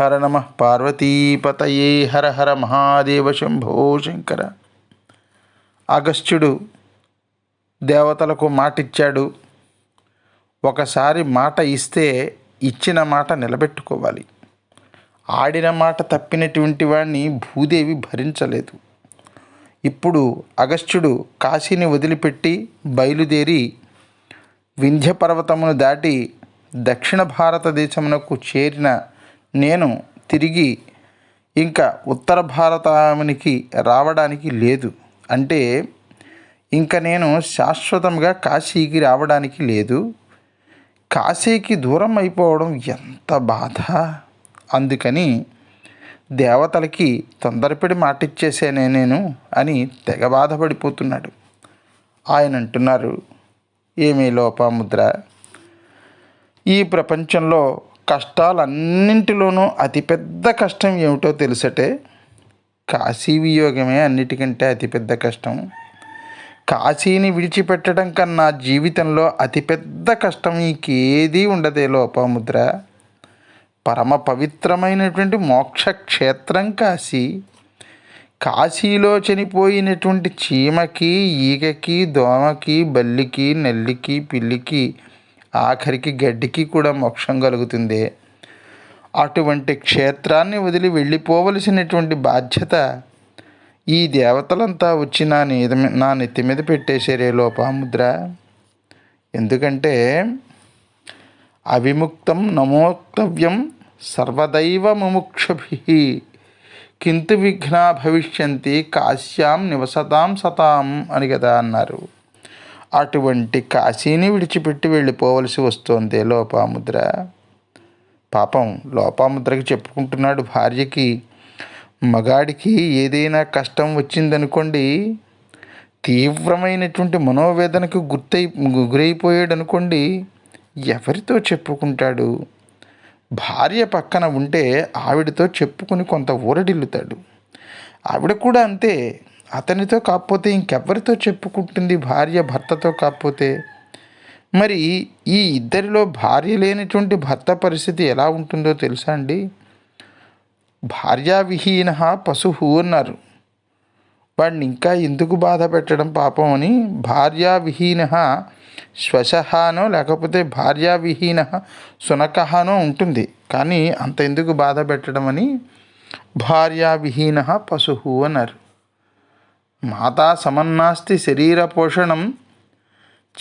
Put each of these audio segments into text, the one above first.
హర నమ పార్వతీపతయే హర హర మహాదేవ శంభో శంకర. అగస్త్యుడు దేవతలకు మాటిచ్చాడు. ఒకసారి మాట ఇస్తే ఇచ్చిన మాట నిలబెట్టుకోవాలి. ఆడిన మాట తప్పినటువంటి వాడిని భూదేవి భరించలేదు. ఇప్పుడు అగస్త్యుడు కాశీని వదిలిపెట్టి బయలుదేరి వింధ్య పర్వతమును దాటి దక్షిణ భారతదేశమునకు చేరిన నేను తిరిగి ఇంకా ఉత్తర భారతానికి రావడానికి లేదు. అంటే ఇంకా నేను శాశ్వతంగా కాశీకి రావడానికి లేదు. కాశీకి దూరం అయిపోవడం ఎంత బాధ? అందుకని దేవతలకి తొందరపడి మాటిచ్చేసానే నేను అని తెగ బాధపడిపోతున్నాడు. ఆయన అంటున్నారు ఏమీ లోపముద్ర? ఈ ప్రపంచంలో కష్టాలన్నింటిలోనూ అతిపెద్ద కష్టం ఏమిటో తెలుసటే కాశీ వియోగమే అన్నిటికంటే అతిపెద్ద కష్టం. కాశీని విడిచిపెట్టడం కన్నా జీవితంలో అతిపెద్ద కష్టం ఇంకేదీ ఉండదే లోపముద్ర. పరమ పవిత్రమైనటువంటి మోక్ష క్షేత్రం కాశీ. కాశీలో చనిపోయినటువంటి చీమకి ఈగకి దోమకి బల్లికి నల్లికి పిల్లికి ఆఖరికి గడ్డికి కూడా మోక్షం కలుగుతుంది. అటువంటి క్షేత్రాన్ని వదిలి వెళ్ళిపోవలసినటువంటి బాధ్యత ఈ దేవతలంతా వచ్చి నా నీద నా నెత్తి మీద పెట్టేశారే లోపాముద్ర. ఎందుకంటే అవిముక్తం నమోక్తవ్యం సర్వదైవ ముముక్షభి. కింతు విఘ్నా భవిష్యంతి కాశ్యాం నివసతాం సతాం అని కదా అన్నారు. అటువంటి కాశీని విడిచిపెట్టి వెళ్ళిపోవలసి వస్తోంది లోపాముద్ర. పాపం లోపాముద్రకి చెప్పుకుంటున్నాడు భార్యకి మగాడికి ఏదైనా కష్టం వచ్చిందనుకోండి తీవ్రమైనటువంటి మనోవేదనకు గుర్తై గురైపోయాడు అనుకోండి ఎవరితో చెప్పుకుంటాడు? భార్య పక్కన ఉంటే ఆవిడతో చెప్పుకుని కొంత ఊరడిల్లుతాడు. ఆవిడ కూడా అంతే అతనితో కాకపోతే ఇంకెవరితో చెప్పుకుంటుంది భార్య భర్తతో కాకపోతే? మరి ఈ ఇద్దరిలో భార్య లేనటువంటి భర్త పరిస్థితి ఎలా ఉంటుందో తెలుసా అండి? భార్యావిహీన పశు అన్నారు. వాడిని ఇంకా ఎందుకు బాధ పెట్టడం పాపం అని భార్యావిహీన శ్వశహానో లేకపోతే భార్యావిహీన సునకహానో ఉంటుంది. కానీ అంత ఎందుకు బాధ పెట్టడం అని? భార్యావిహీన పశు అన్నారు. మాతా సమన్నాస్తి శరీర పోషణం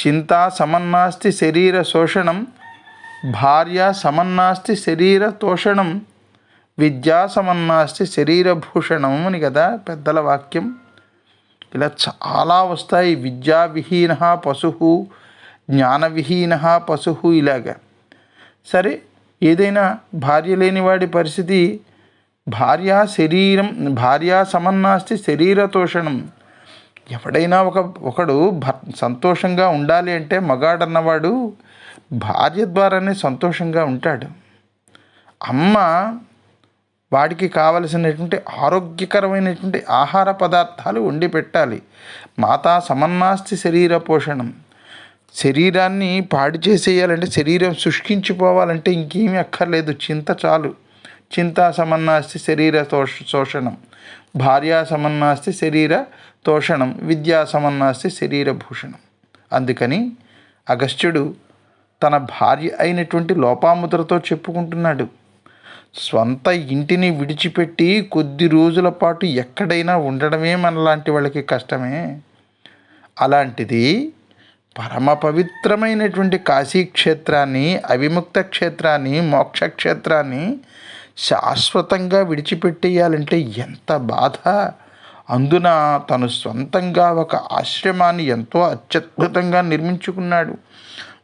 చింతా సమన్నాస్తి శరీర శోషణం భార్య సమన్నాస్తి శరీర తోషణం విద్యా సమన్నాస్తి శరీరభూషణం అని కదా పెద్దల వాక్యం. ఇలా చాలా వస్తాయి. విద్యా విహీన పశు జ్ఞానవిహీన పశు ఇలాగా. సరే ఏదైనా భార్య లేనివాడి పరిస్థితి భార్య శరీరం భార్య సమన్నాస్తి శరీరతోషణం. ఎవడైనా ఒక ఒకడు సంతోషంగా ఉండాలి అంటే మగాడన్నవాడు భార్య ద్వారానే సంతోషంగా ఉంటాడు. అమ్మ వాడికి కావలసినటువంటి ఆరోగ్యకరమైనటువంటి ఆహార పదార్థాలు వండి పెట్టాలి. మాతా సమన్నాస్తి శరీర పోషణం. శరీరాన్ని పాడు చేసేయాలంటే శరీరం శుష్కించిపోవాలంటే ఇంకేమీ అక్కర్లేదు. చింత చాలు. చింతా సమన్నాస్తి శరీర తోష శోషణం. భార్యా సమన్నాస్తి శరీర తోషణం. విద్యా సమన్నాస్తి శరీర భూషణం. అందుకని అగస్త్యుడు తన భార్య అయినటువంటి లోపాముద్రతో చెప్పుకుంటున్నాడు. స్వంత ఇంటిని విడిచిపెట్టి కొద్ది రోజుల పాటు ఎక్కడైనా ఉండడమే మనలాంటి వాళ్ళకి కష్టమే. అలాంటిది పరమ పవిత్రమైనటువంటి కాశీ క్షేత్రాన్ని అవిముక్త క్షేత్రాన్ని మోక్ష క్షేత్రాన్ని శాశ్వతంగా విడిచిపెట్టేయాలంటే ఎంత బాధ? అందున తను సొంతంగా ఒక ఆశ్రమాన్ని ఎంతో అత్యద్భుతంగా నిర్మించుకున్నాడు.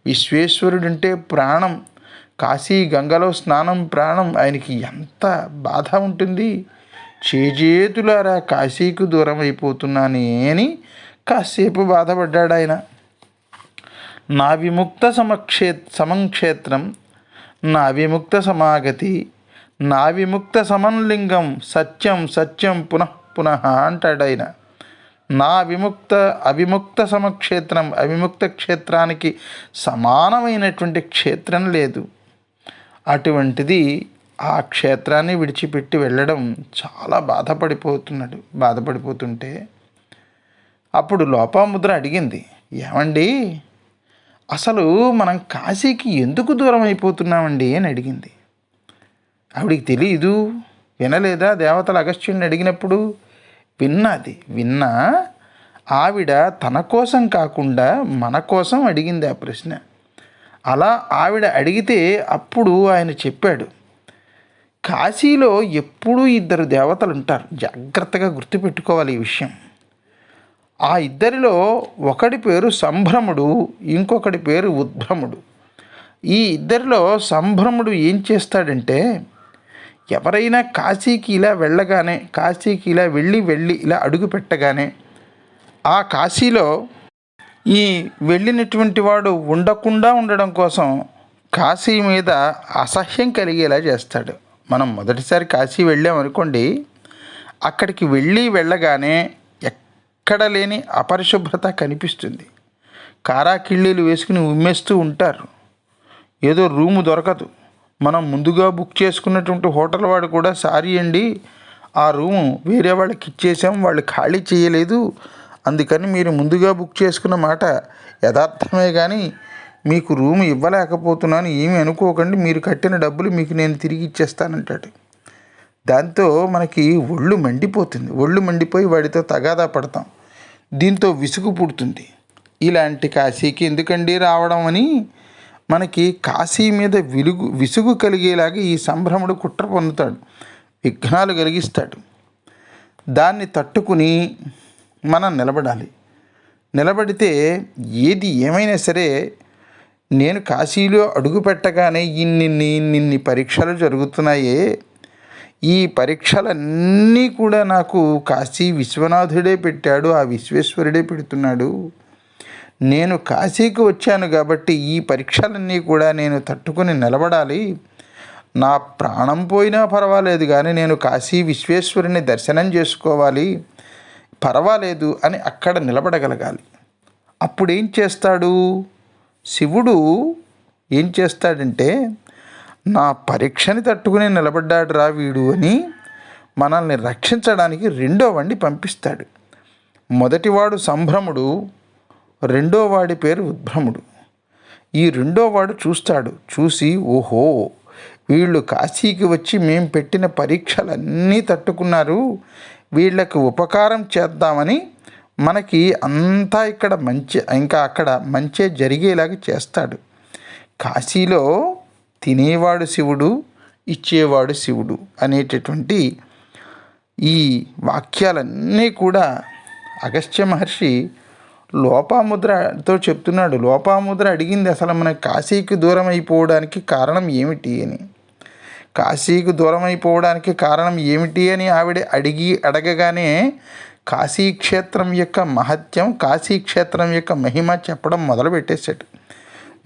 విశ్వేశ్వరుడంటే ప్రాణం. కాశీ గంగలో స్నానం ప్రాణం. ఆయనకి ఎంత బాధ ఉంటుంది? చేజేతులారా కాశీకు దూరం అయిపోతున్నానే అని కాసేపు బాధపడ్డాడు ఆయన. నా విముక్త సమక్షే సమంక్షేత్రం నా విముక్త సమాగతి నా విముక్త సమన్లింగం సత్యం సత్యం పునః పునః అంటాడు ఆయన నా విముక్త అవిముక్త సమక్షేత్రం అవిముక్త క్షేత్రానికి సమానమైనటువంటి క్షేత్రం లేదు. అటువంటిది ఆ క్షేత్రాన్ని విడిచిపెట్టి వెళ్ళడం చాలా బాధపడిపోతున్నాడు బాధపడిపోతుంటే. అప్పుడు లోపాముద్ర అడిగింది ఏమండి అసలు మనం కాశీకి ఎందుకు దూరం అయిపోతున్నామండి అని అడిగింది. ఆవిడికి తెలియదు వినలేదా? దేవతలు అగస్త్యుడిని అడిగినప్పుడు విన్నది. విన్నా ఆవిడ తన కోసం కాకుండా మన కోసం అడిగింది ఆ ప్రశ్న. అలా ఆవిడ అడిగితే అప్పుడు ఆయన చెప్పాడు కాశీలో ఎప్పుడూ ఇద్దరు దేవతలు ఉంటారు. జాగ్రత్తగా గుర్తుపెట్టుకోవాలి ఈ విషయం. ఆ ఇద్దరిలో ఒకడి పేరు సంభ్రముడు ఇంకొకటి పేరు ఉద్భ్రముడు. ఈ ఇద్దరిలో సంభ్రముడు ఏం చేస్తాడంటే ఎవరైనా కాశీకి ఇలా వెళ్ళగానే కాశీకి ఇలా వెళ్ళి వెళ్ళి ఇలా అడుగు పెట్టగానే ఆ కాశీలో ఈ వెళ్ళినటువంటి వాడు ఉండకుండా ఉండడం కోసం కాశీ మీద అసహ్యం కలిగేలా చేస్తాడు. మనం మొదటిసారి కాశీ వెళ్ళామనుకోండి అక్కడికి వెళ్ళి వెళ్ళగానే ఎక్కడ లేని అపరిశుభ్రత కనిపిస్తుంది. కారాకిళ్ళీలు వేసుకుని ఉమ్మేస్తూ ఉంటారు. ఏదో రూము దొరకదు. మనం ముందుగా బుక్ చేసుకున్నటువంటి హోటల్ వాడు కూడా సారీ అండి. ఆ రూము వేరే వాళ్ళకి ఇచ్చేసాం వాళ్ళు ఖాళీ చేయలేదు. అందుకని మీరు ముందుగా బుక్ చేసుకున్న మాట యథార్థమే కానీ మీకు రూమ్ ఇవ్వలేకపోతున్నాను ఏమి అనుకోకండి. మీరు కట్టిన డబ్బులు మీకు నేను తిరిగి ఇచ్చేస్తానంటాడు. దాంతో మనకి ఒళ్ళు మండిపోతుంది. ఒళ్ళు మండిపోయి వాడితో తగాదా పడతాం. దీంతో విసుగు పుడుతుంది. ఇలాంటి కాశీకి ఎందుకండి రావడం అని మనకి కాశీ మీద విలుగు విసుగు కలిగేలాగా ఈ సంభ్రముడు కుట్ర పొందుతాడు. విఘ్నాలు కలిగిస్తాడు. దాన్ని తట్టుకుని మనం నిలబడాలి. నిలబడితే ఏది ఏమైనా సరే నేను కాశీలో అడుగు పెట్టగానే ఇన్ని ఇన్ని పరీక్షలు జరుగుతున్నాయే. ఈ పరీక్షలన్నీ కూడా నాకు కాశీ విశ్వనాథుడే పెట్టాడు ఆ విశ్వేశ్వరుడే పెడుతున్నాడు. నేను కాశీకి వచ్చాను కాబట్టి ఈ పరీక్షలన్నీ కూడా నేను తట్టుకుని నిలబడాలి. నా ప్రాణం పోయినా పర్వాలేదు కానీ నేను కాశీ విశ్వేశ్వరుని దర్శనం చేసుకోవాలి. పర్వాలేదు అని అక్కడ నిలబడగలగాలి. అప్పుడు ఏం చేస్తాడు? శివుడు ఏం చేస్తాడంటే నా పరీక్షని తట్టుకుని నిలబడ్డాడు రా వీడు అని మనల్ని రక్షించడానికి రెండో వండి పంపిస్తాడు. మొదటివాడు సంభ్రముడు రెండో వాడి పేరు ఉద్భ్రముడు ఈ రెండో వాడు చూస్తాడు. చూసి ఓహో వీళ్ళు కాశీకి వచ్చి మేము పెట్టిన పరీక్షలన్నీ తట్టుకున్నారు. వీళ్ళకి ఉపకారం చేద్దామని మనకి అంతా ఇక్కడ మంచి ఇంకా అక్కడ మంచి జరిగేలాగా చేస్తాడు. కాశీలో తినేవాడు శివుడు ఇచ్చేవాడు శివుడు అనేటటువంటి ఈ వాక్యాలన్నీ కూడా అగస్త్య మహర్షి లోపాముద్రతో చెప్తున్నాడు. లోపాముద్ర అడిగింది అసలు మన కాశీకి దూరం అయిపోవడానికి కారణం ఏమిటి అని. కాశీకి దూరం అయిపోవడానికి కారణం ఏమిటి అని ఆవిడ అడిగి అడగగానే కాశీక్షేత్రం యొక్క మహత్యం కాశీక్షేత్రం యొక్క మహిమ చెప్పడం మొదలుపెట్టేశాడు.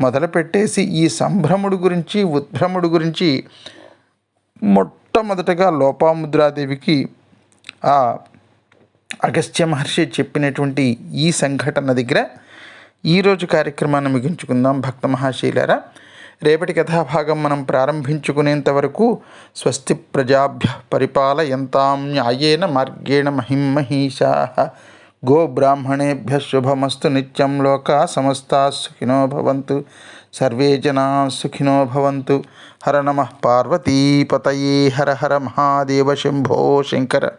మొదలుపెట్టేసి ఈ సంభ్రముడు గురించి ఉద్భ్రముడు గురించి మొట్టమొదటగా లోపాముద్రాదేవికి ఆ అగస్త్య మహర్షి చెప్పినటువంటి ఈ సంఘటన దగ్గర ఈరోజు కార్యక్రమాన్ని ముగించుకుందాం భక్త మహాశీలరా. రేపటి కథాభాగం మనం ప్రారంభించుకునేంత వరకు స్వస్తి ప్రజాభ్య పరిపాలయంతాం న్యాయేన మార్గేణ మహిమహీషా గో బ్రాహ్మణేభ్య శుభమస్తు నిత్యం లోకా సమస్తా సుఖినో భవంతు. సర్వే జనా సుఖినో భవంతు. హర నమ పార్వతీపతయే హర హర మహాదేవ శంభో శంకర.